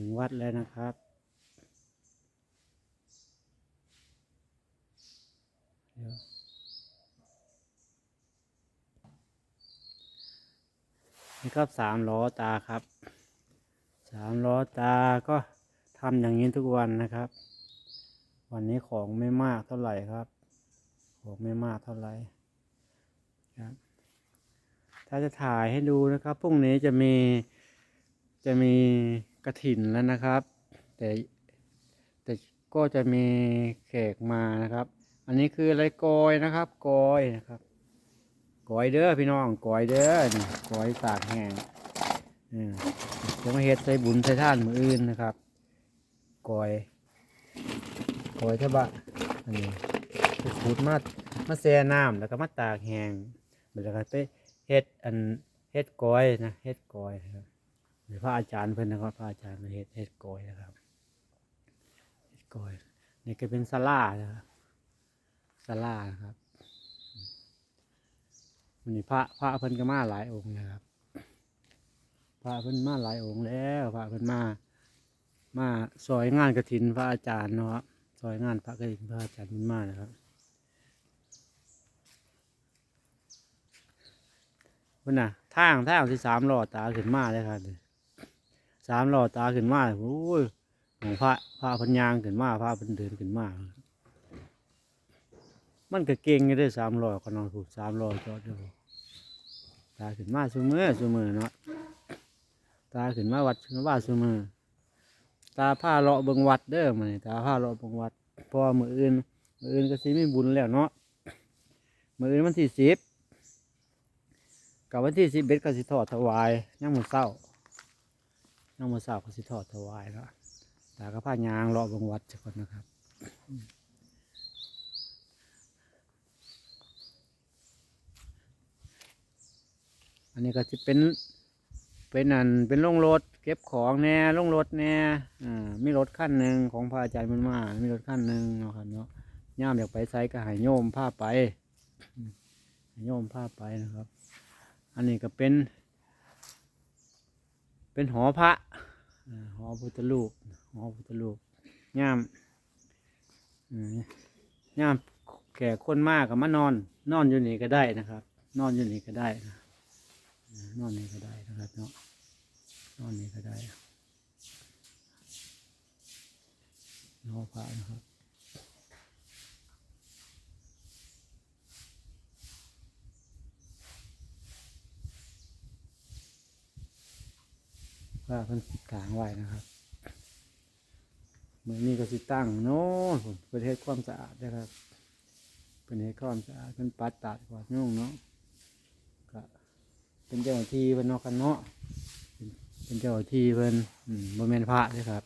ถึงวัดแล้วนะครับ นี่ครับสามล้อตาครับ สามล้อตาก็ทำอย่างนี้ทุกวันนะครับ วันนี้ของไม่มากเท่าไหร่ครับ ของไม่มากเท่าไหร่ครับถ้าจะถ่ายให้ดูนะครับพรุ่งนี้จะมีจะมี กระถินแล้วนะครับ แต่แต่ก็จะมีแขกมานะครับ อันนี้คืออะไรกอยนะครับกอยนะครับกอยเด้อพี่น้องกอยเด้อนี่กอยตากแห้งอืมจะมาเฮ็ดใส่บุญใส่ท่านมืออื่นนะครับกอยกอยเท่าบะอันนี้ขูดมามาแช่น้ำแล้วก็มาตากแห้งแล้วก็ไปเฮ็ดอันเฮ็ดกอยนะเฮ็ดกอยครับ พระอาจารย์เพิ่นนะครับพระอาจารย์มาเฮ็ดเฮ็ดกอยนะครับเฮ็ดกอยนี่ก็เป็นสลานะครับศาลานะครับวันนี้พระพระเพิ่นก็มาหลายองค์นะครับ พระเพิ่นมาหลายองค์แล้ว พระเพิ่นมามาซอยงานกระถินพระอาจารย์เนาะครับซอยงานพระกฐินพระอาจารย์เพิ่นมานะครับเพิ่นน่ะทางทางที่สามหล่อตาขึ้นมาเลยครับ สามหล่อตาขึ้นมาโอ้ยของพระพระพันยางขึ้นมาพระพันเดินขึ้นมามันก็เก่งอยู่ได้สามร้อก็นอนถูกสามร้อจอดอยู่ตาขึ้นมาซุมือซุมือเนาะตาขึ้นมาวัดขึ้นมาว่าซุมือตาผ้าเลาะเบิงวัดเด้อมันตาผ้าเลาะเบิงวัดพอมืออื่นมืออื่นก็สิมีบุญแล้วเนาะมืออื่นวันที่สิบกับวันที่สิบเบ็ดก็สิทอดถวายย่างมือเศร้า ย่างมือเศร้าก็สิทอดถวายเนาะตาก็ผ้ายางเลาะบิงวัดจักคนนะครับอันนี้ก็จะเป็นเป็นอันเป็นโรงรถ เก็บของแน่โรงรถแน่อ่ามีรถขั้นหนึ่งของพระอาจารย์มันมา มีรถขั้นหนึ่งเนาะครับเนาะย่ามอยากไปไซก็หายโยมผ้าไปโยมผ้าไปนะครับ อันนี้ก็เป็น เป็นหอพระหอพุทธรูปหอพุทธรูปย่ามย่ามแก่คนมากกับมานอน นอนอยู่นี่ก็ได้นะครับ นอนอยู่นี่ก็ได้นะนอนนี่ก็ได้นะครับเนาะนอนนี่ก็ได้นอพระนะครับ พระเพิ่นกลางไว้นะครับเมือนี้ก็สิตั้งโน่นพุ่นประเทศความสะอาดนะครับเป็นเฮ็ดความสะอาดเป็นปัดตัดกวาดยุ่งเนาะก็เป็นเจ้าหน้าที่เพิ่นนาะกันเนาะเป็นเจ้าหน้าที่เพิ่นอืมบ่แม่นพระเด้ครับ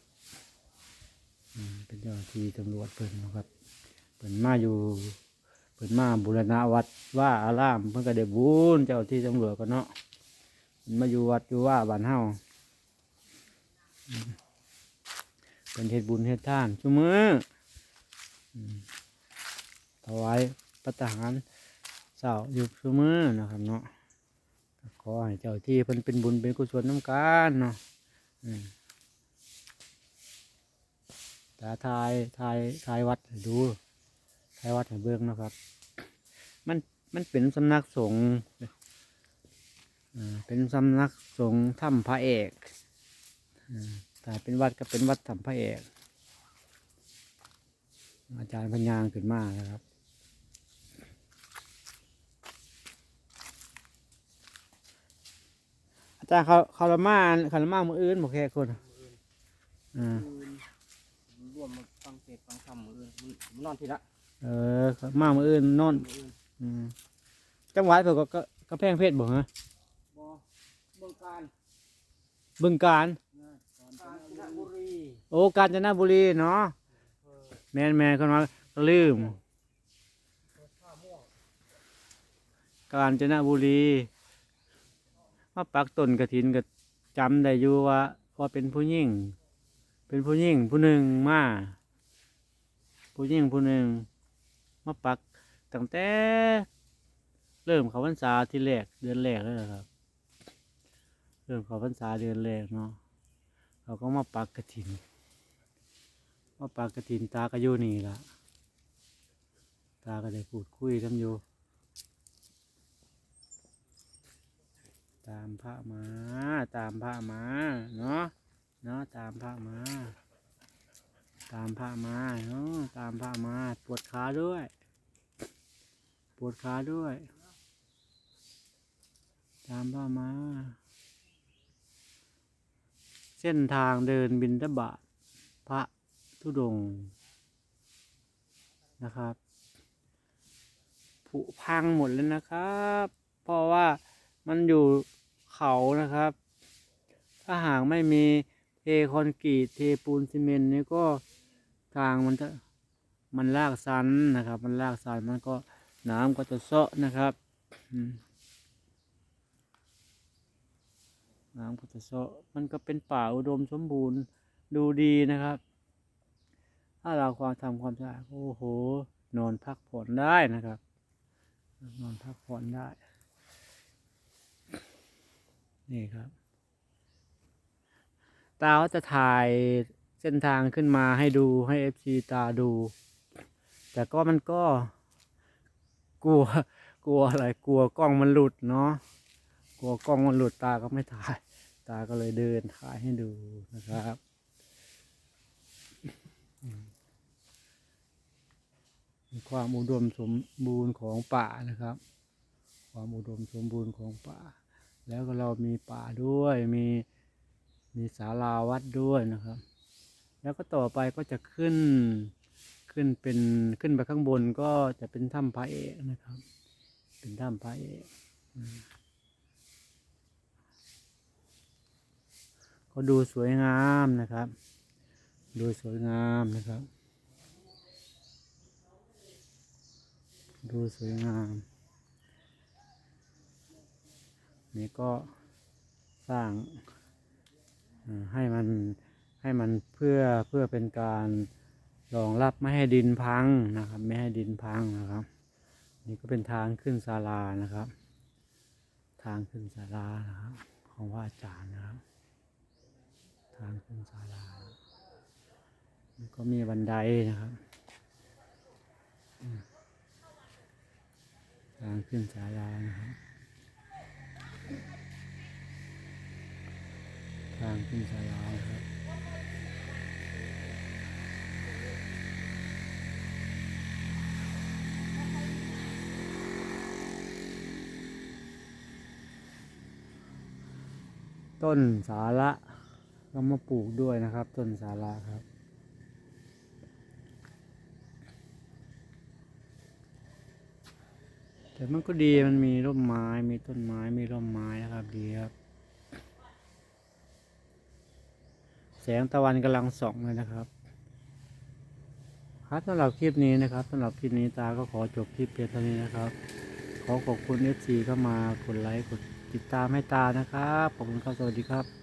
เป็นเจ้าหน้าที่ตำรวจเพิ่นนะครับเพิ่นมาอยู่เพิ่นมาบูรณะวัดว่าอารามเพิ่นก็ได้บุญเจ้าหน้าที่ตำรวจก็เนาะมาอยู่วัดอยู่ว่าบ้านเฮา เป็นเฮ็ดบุญเฮ็ดทานชุมือถวายพระทหารเช้าอยู่ชุมือนะครับเนาะขอให้เจ้าที่เพิ่นเป็นบุญเป็นกุศลน้ำกันเนาะตาทายทายทายวัดดูทายวัดให้เบิ่งนะครับ มันมันเป็นสำนักสงฆ์เป็นสำนักสงฆ์ถ้ำพระเอก อ่าแต่เป็นวัดก็เป็นวัดถ้ำพระเอก อาจารย์พัญญางขึ้นมาแล้วครับ อาจารย์เขาเขาละมาเขาละมามืออื่นบอกแค่คนอ่ารวมมาฟังเทศฟังธรรมมืออื่นมันนอนทีละ เออเขามามืออื่นนอนมืออื่นอืมจังหวัดเพิ่นก็ก็ก็แพงเพชรบ่ฮะบ่เมืองการบึงการ นะกาญจนบุรี โอ้กาญจนบุรีเนาะแมนแมนคนว่าลืมท่าม่วงกาญจนบุรีมาปักต้นกระถินก็จำได้อยู่ว่าว่าเป็นผู้หญิงเป็นผู้หญิงผู้หนึ่งมาผู้หญิงผู้หนึ่งมาปักตั้งแต่เริ่มเขาพรรษาที่แรกเดือนแรกเลยนะครับ เริ่มเขาพรรษาเดือนแรกเนาะเราก็มาปักกระถิน มาปักกระถินตาก็อยู่นี่ละตาก็ได้พูดคุยทำอยู่ตามพระมา ตามพระมา เนาะเนาะตามพระมา ตามพระมาเนาะตามพระมาปวดขาด้วย ปวดขาด้วย ตามพระมา เส้นทางเดินบินทบาทพระ ธุดงนะครับผุพังหมดเลยนะครับ เพราะว่ามันอยู่เขานะครับ ถ้าหากไม่มีเทคอนกรีตเทปูนซีเมนต์นี่ก็ทางมันจะมันลากสันนะครับ มันลากสันมันก็น้ำก็จะเซาะนะครับน้ำก็จะเซาะมันก็เป็นป่าอุดมสมบูรณ์ดูดีนะครับ ถ้าเราความทำความสะอาดโอ้โห นอนพักผ่อนได้นะครับ นอนพักผ่อนได้ นี่ครับ ตาก็จะถ่ายเส้นทางขึ้นมาให้ดูให้เอฟซีตาดู แต่ก็มันก็ กลัว กลัวอะไร กลัวกล้องมันหลุดเนาะ กลัวกล้องมันหลุดตาก็ไม่ถ่าย ตาก็เลยเดินถ่ายให้ดูนะครับอืมมี ความอุดมสมบูรณ์ของป่านะครับ ความอุดมสมบูรณ์ของป่า แล้วก็เรามีป่าด้วยมีมีศาลาวัดด้วยนะครับ แล้วก็ต่อไปก็จะขึ้นขึ้นเป็นขึ้นไปข้างบนก็จะเป็นถ้ำพระเอกนะครับ เป็นถ้ำพระเอกก็ดูสวยงามนะครับ ดูสวยงามนะครับ ดูสวยงาม นี่ก็สร้างให้มันให้มันเพื่อเพื่อเป็นการรองรับไม่ให้ดินพังนะครับ ไม่ให้ดินพังนะครับ นี่ก็เป็นทางขึ้นศาลานะครับ ทางขึ้นศาลานะครับของพระอาจารย์นะครับ ทางขึ้นศาลาแล้วก็มีบันไดนะครับ ทางขึ้นศาลานะครับ ทางขึ้นศาลาครับ ต้นสาระก็มาปลูกด้วยนะครับ ต้นสาระครับ แต่มันก็ดีมันมีร่มไม้มีต้นไม้มีร่มไม้นะครับดีครับ แสงตะวันกำลังส่องเลยนะครับครับสำหรับคลิปนี้นะครับสำหรับคลิปนี้ตาก็ขอจบคลิปเพียงเท่านี้นะครับ ขอขอบคุณ FC เข้ามากดไลค์กดติดตามให้ตานะครับขอบคุณครับสวัสดีครับ